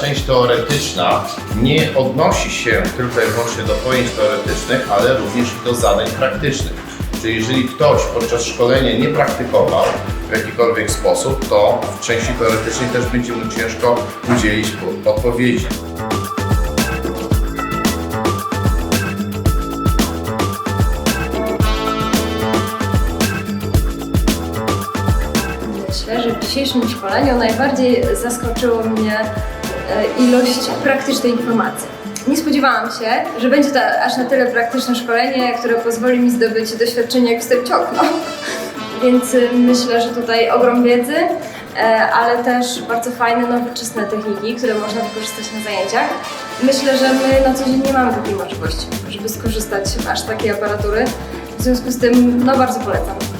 część teoretyczna nie odnosi się tylko i wyłącznie do pojęć teoretycznych, ale również i do zadań praktycznych. Czyli jeżeli ktoś podczas szkolenia nie praktykował w jakikolwiek sposób, to w części teoretycznej też będzie mu ciężko udzielić po- odpowiedzi. Że w dzisiejszym szkoleniu najbardziej zaskoczyło mnie e, ilość praktycznej informacji. Nie spodziewałam się, że będzie to aż na tyle praktyczne szkolenie, które pozwoli mi zdobyć doświadczenie jak wstęp okno. Więc y, myślę, że tutaj ogrom wiedzy, e, ale też bardzo fajne, nowoczesne techniki, które można wykorzystać na zajęciach. Myślę, że my na co dzień nie mamy takiej możliwości, żeby skorzystać aż takiej aparatury. W związku z tym, no bardzo polecam.